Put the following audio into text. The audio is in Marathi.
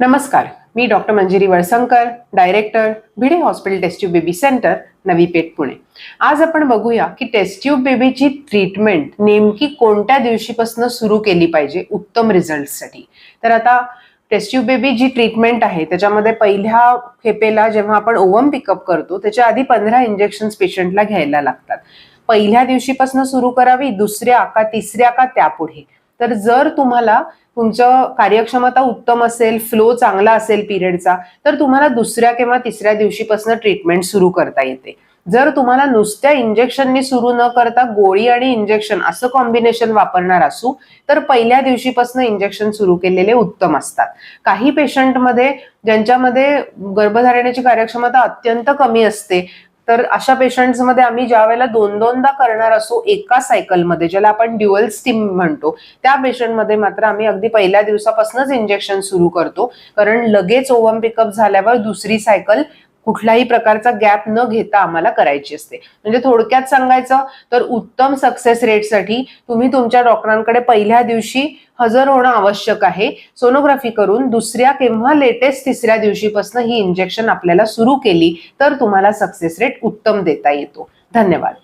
नमस्कार मी doctor Manjiri Walsankar director Bhide hospital test tube baby centre Navi Peth Pune. आज आपण बघूया की टेस्ट्यूब बेबीची ट्रीटमेंट नेमकी कोणत्या दिवशीपासून सुरू केली पाहिजे उत्तम रिझल्टसाठी तर आता टेस्ट्यूब बेबी जी ट्रीटमेंट आहे त्याच्यामध्ये पहिल्या खेपेला जेव्हा आपण ओवम पिकअप करतो त्याच्या आधी पंधरा इंजेक्शन पेशंटला घ्यायला लागतात. पहिल्या दिवशीपासून सुरू करावी दुसऱ्या का तिसऱ्या का त्यापुढे? तर जर तुम्हाला तुमचं कार्यक्षमता उत्तम असेल फ्लो चांगला असेल पिरियडचा तर तुम्हाला दुसऱ्या किंवा तिसऱ्या दिवशीपासून ट्रीटमेंट सुरू करता येते. जर तुम्हाला नुसत्या इंजेक्शननी सुरू न करता गोळी आणि इंजेक्शन असं कॉम्बिनेशन वापरणार असू तर पहिल्या दिवशीपासून इंजेक्शन सुरू केलेले उत्तम असतात. काही पेशंटमध्ये ज्यांच्यामध्ये गर्भधारणेची कार्यक्षमता अत्यंत कमी असते तर अशा पेशंट्समध्ये आम्ही ज्या वेळेला दोन दोनदा करणार असो एका सायकलमध्ये ज्याला आपण ड्युअल स्टीम म्हणतो त्या पेशंटमध्ये मात्र आम्ही अगदी पहिल्या दिवसापासूनच इंजेक्शन सुरू करतो. कारण लगेच ओव्हम पिकअप झाल्यावर दुसरी सायकल कुठल्याही प्रकारचा गॅप न घेता आम्हाला करायची असते. म्हणजे थोडक्यात सांगायचं तर उत्तम सक्सेस रेटसाठी तुम्ही तुमच्या डॉक्टरांकडे पहिल्या दिवशी हजर होणं आवश्यक आहे. सोनोग्राफी करून दुसऱ्या किंवा लेटेस्ट तिसऱ्या दिवशीपासून ही इंजेक्शन आपल्याला सुरू केली तर तुम्हाला सक्सेस रेट उत्तम देता येतो. धन्यवाद.